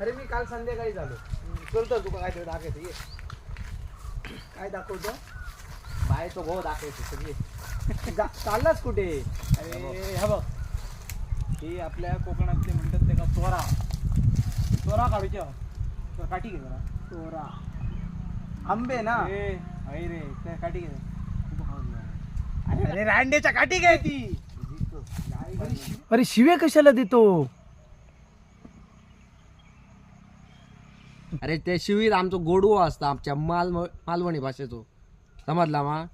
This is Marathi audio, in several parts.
अरे मी काल संध्याकाळी झालो. करतो तुका काय तरी दाखवतो ये. काय दाखवतो? बायचो गो दाखवायचो सगळी. जा- चाललास कुठे? अरे हा बघ. ही आपल्या कोकणातले म्हणतात ते का चोरा. चोरा काढूच्या काठी घे जरा. चोरा. आंबे ना? हाय रे त्या काठी घे. अरे रांडेच्या काठी काय ती. अरे, अरे शिवे कशाला देतो? अरे ते शिवीर आमचो गोडवो असता आमच्या माल मालवणी भाषेचो. समजला मा?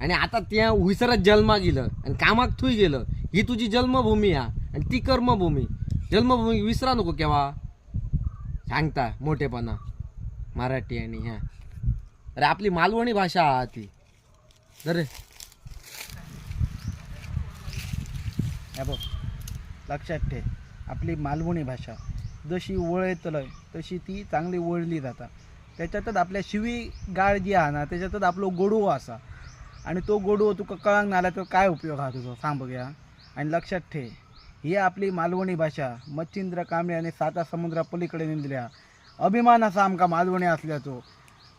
आणि आता त्या विसरत जन्मा गेलं आणि कामाक थुई गेलं. ही तुझी जन्मभूमी हा. आणि ती कर्मभूमी. जन्मभूमी विसरा नको केव्हा? सांगता मोठेपणा. मराठी आणि ह्या. अरे आपली मालवणी भाषा हा ती. अरे बघ. लक्षात ठेव. आपली मालवणी भाषा. जशी वळतलय तशी ती चांगली वळली जाता. त्याच्यातच आपल्या शिवी गाळ जी हा ना त्याच्यातच आपलो गोडवो असा. आणि तो गोडवो तुका कळंक नाला तर काय उपयोग हा तुजो सांग बघूया. आणि लक्षात ठेव ही आपली मालवणी भाषा मच्छिंद्र कांबळे आणि साता समुद्रा पलीकडे नेलेल्या अभिमान असा आमका मालवणी असल्याचो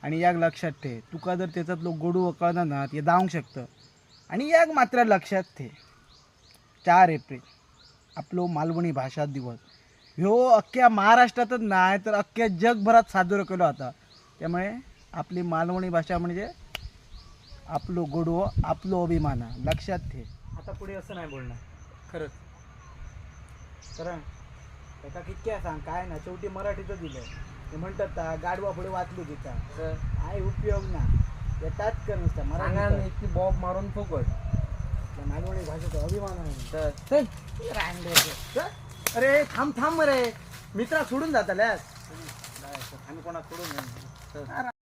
आणि याक लक्षात ठे तुका जर त्याच्यातलो गोडवो कळना ना ते जावंक शकतं. आणि याक मात्र लक्षात ठे चार एप्रिल आपलो मालवणी भाषा दिवस. ह्यो अख्ख्या महाराष्ट्रातच नाही तर अख्ख्या जगभरात साजरो केलो आता. त्यामुळे आपली मालवणी भाषा म्हणजे आपलो गोडवो आपलो अभिमान. लक्षात ठेव. आता पुढे असं नाही बोलणार. खरंच. कारण एका कितक्या सांग काय ना शेवटी मराठीचं दिलं ते म्हणतात ता, गाडवा पुढे वाचलो तिचा. काय उपयोग ना. येतात कर नुसतं मराठी बॉब मारून फुकट मालवणी भाषेचा अभिमान आहे. तर चल. अरे थांब थांब रे. मित्रा सोडून जाताल्यास आम्ही कोणा सोडून